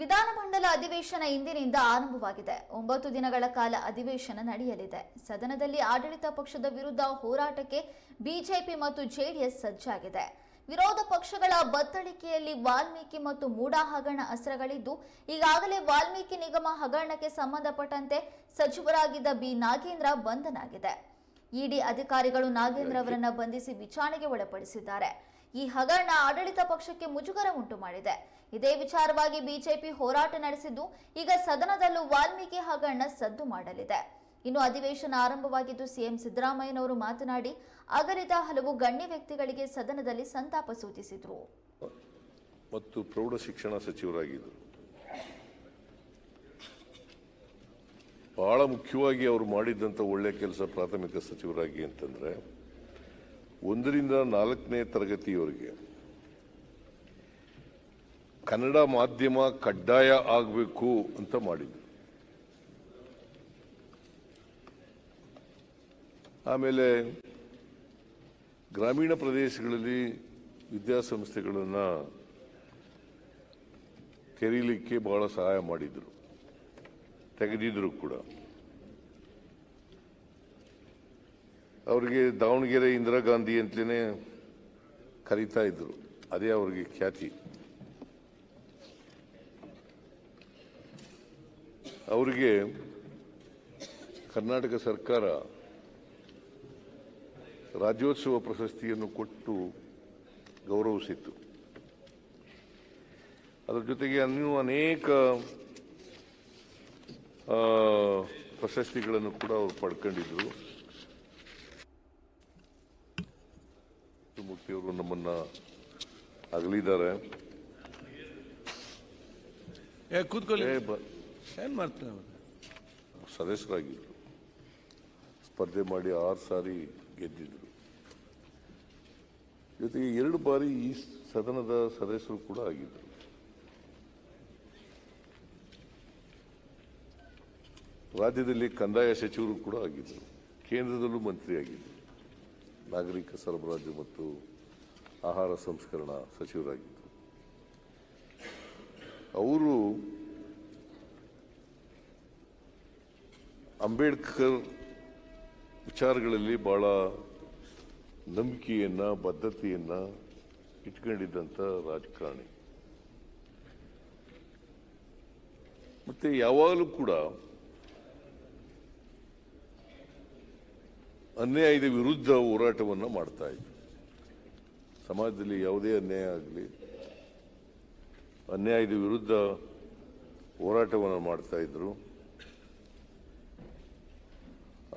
ವಿಧಾನಮಂಡಲ ಅಧಿವೇಶನ ಇಂದಿನಿಂದ ಆರಂಭವಾಗಿದೆ. ಒಂಬತ್ತು ದಿನಗಳ ಕಾಲ ಅಧಿವೇಶನ ನಡೆಯಲಿದೆ. ಸದನದಲ್ಲಿ ಆಡಳಿತ ಪಕ್ಷದ ವಿರುದ್ಧ ಹೋರಾಟಕ್ಕೆ ಬಿಜೆಪಿ ಮತ್ತು ಜೆಡಿಎಸ್ ಸಜ್ಜಾಗಿದೆ. ವಿರೋಧ ಪಕ್ಷಗಳ ಬತ್ತಳಿಕೆಯಲ್ಲಿ ವಾಲ್ಮೀಕಿ ಮತ್ತು ಮೂಡಾ ಹಗರಣ ಅಸ್ತ್ರಗಳಿದ್ದು, ಈಗಾಗಲೇ ವಾಲ್ಮೀಕಿ ನಿಗಮ ಹಗರಣಕ್ಕೆ ಸಂಬಂಧಪಟ್ಟಂತೆ ಸಚಿವರಾಗಿದ್ದ ಬಿ ನಾಗೇಂದ್ರ ಬಂಧನಾಗಿದೆ. ಇಡಿ ಅಧಿಕಾರಿಗಳು ನಾಗೇಂದ್ರ ಅವರನ್ನ ಬಂಧಿಸಿ ವಿಚಾರಣೆಗೆ ಒಳಪಡಿಸಿದ್ದಾರೆ. ಈ ಹಗರಣ ಆಡಳಿತ ಪಕ್ಷಕ್ಕೆ ಮುಜುಗರ ಉಂಟು ಮಾಡಿದೆ. ಇದೇ ವಿಚಾರವಾಗಿ ಬಿಜೆಪಿ ಹೋರಾಟ ನಡೆಸಿದ್ದು ಈಗ ಸದನದಲ್ಲೂ ವಾಲ್ಮೀಕಿ ಹಗರಣ ಸದ್ದು ಮಾಡಲಿದೆ. ಇನ್ನು ಅಧಿವೇಶನ ಆರಂಭವಾಗಿದ್ದು ಸಿಎಂ ಸಿದ್ದರಾಮಯ್ಯನವರು ಮಾತನಾಡಿ ಅಗಲಿದ ಹಲವು ಗಣ್ಯ ವ್ಯಕ್ತಿಗಳಿಗೆ ಸದನದಲ್ಲಿ ಸಂತಾಪ ಸೂಚಿಸಿದರು. ಮತ್ತು ಪ್ರೌಢ ಶಿಕ್ಷಣ ಸಚಿವರಾಗಿದ್ದರು. ಬಹಳ ಮುಖ್ಯವಾಗಿ ಅವರು ಮಾಡಿದ್ದಂಥ ಒಳ್ಳೆ ಕೆಲಸ ಪ್ರಾಥಮಿಕ ಸಚಿವರಾಗಿ ಅಂತಂದರೆ ಒಂದರಿಂದ ನಾಲ್ಕನೇ ತರಗತಿಯವರೆಗೆ ಕನ್ನಡ ಮಾಧ್ಯಮ ಕಡ್ಡಾಯ ಆಗಬೇಕು ಅಂತ ಮಾಡಿದ್ರು. ಆಮೇಲೆ ಗ್ರಾಮೀಣ ಪ್ರದೇಶಗಳಲ್ಲಿ ವಿದ್ಯಾಸಂಸ್ಥೆಗಳನ್ನು ತೆರೀಲಿಕ್ಕೆ ಬಹಳ ಸಹಾಯ ಮಾಡಿದ್ರು. ತೆಗೆದಿದ್ರು ಕೂಡ. ಅವರಿಗೆ ದಾವಣಗೆರೆ ಇಂದಿರಾ ಗಾಂಧಿ ಅಂತಲೇ ಕರೀತಾ ಇದ್ರು. ಅದೇ ಅವರಿಗೆ ಖ್ಯಾತಿ. ಅವರಿಗೆ ಕರ್ನಾಟಕ ಸರ್ಕಾರ ರಾಜ್ಯೋತ್ಸವ ಪ್ರಶಸ್ತಿಯನ್ನು ಕೊಟ್ಟು ಗೌರವಿಸಿತ್ತು. ಅದರ ಜೊತೆಗೆ ಇನ್ನೂ ಅನೇಕ ಪ್ರಶಸ್ತಿಗಳನ್ನು ಕೂಡ ಅವರು ಪಡ್ಕೊಂಡಿದ್ರು. ಮುಖ್ಯವರು ನಮ್ಮನ್ನ ಅಗಲಿದ್ದಾರೆ. ಕೂತ್ಕೊಳ್ಳಿ. ಏನು ಮಾಡ್ತಾರೆ ಅವ್ರು? ಸದಸ್ಯರಾಗಿದ್ರು. ಸ್ಪರ್ಧೆ ಮಾಡಿ ಆರು ಸಾರಿ ಗೆದ್ದಿದ್ರು. ಜೊತೆಗೆ ಎರಡು ಬಾರಿ ಈ ಸದನದ ಸದಸ್ಯರು ಕೂಡ ಆಗಿದ್ರು. ರಾಜ್ಯದಲ್ಲಿ ಕಂದಾಯ ಸಚಿವರು ಕೂಡ ಆಗಿದ್ದರು ಕೇಂದ್ರದಲ್ಲೂ ಮಂತ್ರಿಯಾಗಿದ್ದರು ನಾಗರಿಕ ಸರಬರಾಜು ಮತ್ತು ಆಹಾರ ಸಂಸ್ಕರಣಾ ಸಚಿವರಾಗಿದ್ದರು ಅವರು ಅಂಬೇಡ್ಕರ್ ವಿಚಾರಗಳಲ್ಲಿ ಬಹಳ ನಂಬಿಕೆಯನ್ನು, ಬದ್ಧತೆಯನ್ನು ಇಟ್ಕೊಂಡಿದ್ದಂಥ ರಾಜಕಾರಣಿ. ಮತ್ತು ಯಾವಾಗಲೂ ಕೂಡ ಅನ್ಯಾಯದ ವಿರುದ್ಧ ಹೋರಾಟವನ್ನು ಮಾಡ್ತಾ ಇದ್ವಿ ಸಮಾಜದಲ್ಲಿ ಯಾವುದೇ ಅನ್ಯಾಯ ಆಗಲಿ, ಅನ್ಯಾಯದ ವಿರುದ್ಧ ಹೋರಾಟವನ್ನು ಮಾಡ್ತಾ ಇದ್ರು.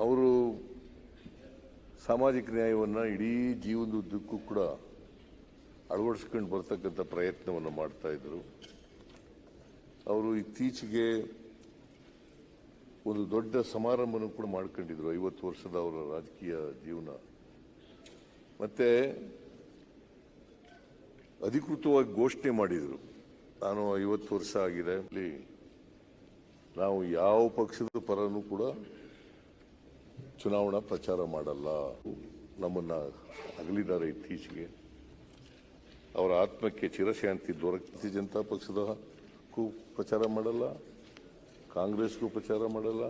ಅವರು ಸಾಮಾಜಿಕ ನ್ಯಾಯವನ್ನು ಇಡೀ ಜೀವನದ ಉದ್ದಕ್ಕೂ ಕೂಡ ಅಳವಡಿಸ್ಕೊಂಡು ಬರ್ತಕ್ಕಂಥ ಪ್ರಯತ್ನವನ್ನು ಮಾಡ್ತಾ ಇದ್ರು. ಅವರು ಇತ್ತೀಚೆಗೆ ಒಂದು ದೊಡ್ಡ ಸಮಾರಂಭನೂ ಕೂಡ ಮಾಡ್ಕೊಂಡಿದ್ರು ಐವತ್ತು ವರ್ಷದ ಅವರ ರಾಜಕೀಯ ಜೀವನ. ಮತ್ತೆ ಅಧಿಕೃತವಾಗಿ ಘೋಷಣೆ ಮಾಡಿದರು. ನಾನು ಐವತ್ತು ವರ್ಷ ಆಗಿದೆ. ಇಲ್ಲಿ ನಾವು ಯಾವ ಪಕ್ಷದ ಪರನೂ ಕೂಡ ಚುನಾವಣಾ ಪ್ರಚಾರ ಮಾಡಲ್ಲ. ನಮ್ಮನ್ನ ಅಗಲಿದ್ದಾರೆ ಇತ್ತೀಚೆಗೆ. ಅವರ ಆತ್ಮಕ್ಕೆ ಚಿರಶಾಂತಿ ದೊರಕಿಸಿ ಜನತಾ ಪಕ್ಷದಕ್ಕೂ ಪ್ರಚಾರ ಮಾಡಲ್ಲ. ಕಾಂಗ್ರೆಸ್ಗೂ ಪ್ರಚಾರ ಮಾಡಲ್ಲ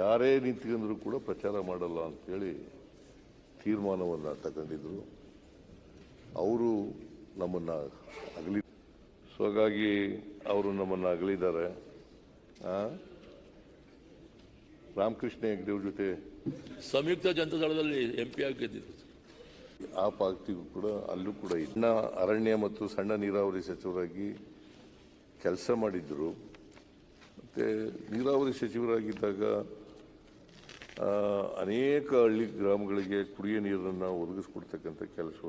ಯಾರೇ ನಿಂತ್ಕೊಂಡ್ರೂ ಕೂಡ ಪ್ರಚಾರ ಮಾಡಲ್ಲ ಅಂತೇಳಿ ತೀರ್ಮಾನವನ್ನು ತಗೊಂಡಿದ್ರು. ಅವರು ನಮ್ಮನ್ನ ಅಗಲಿ ಸೊ ಹಾಗಾಗಿ ಅವರು ನಮ್ಮನ್ನು ಅಗಲಿದ್ದಾರೆ? ರಾಮಕೃಷ್ಣ ಹೆಗ್ಡೆವ್ರ ಜೊತೆ ಸಂಯುಕ್ತ ಜನತಾದಳದಲ್ಲಿ ಎಂ ಪಿ ಆಗಿ ಗೆದ್ದಿದ್ರು. ಆ ಪಾರ್ಟಿಗೂ ಕೂಡ ಅಲ್ಲೂ ಕೂಡ ಇನ್ನ ಅರಣ್ಯ ಮತ್ತು ಸಣ್ಣ ನೀರಾವರಿ ಸಚಿವರಾಗಿ ಕೆಲಸ ಮಾಡಿದ್ರು. ಮತ್ತೆ ನೀರಾವರಿ ಸಚಿವರಾಗಿದ್ದಾಗ ಅನೇಕ ಹಳ್ಳಿ ಗ್ರಾಮಗಳಿಗೆ ಕುಡಿಯ ನೀರನ್ನು ಒದಗಿಸ್ಕೊಡ್ತಕ್ಕಂಥ ಕೆಲಸ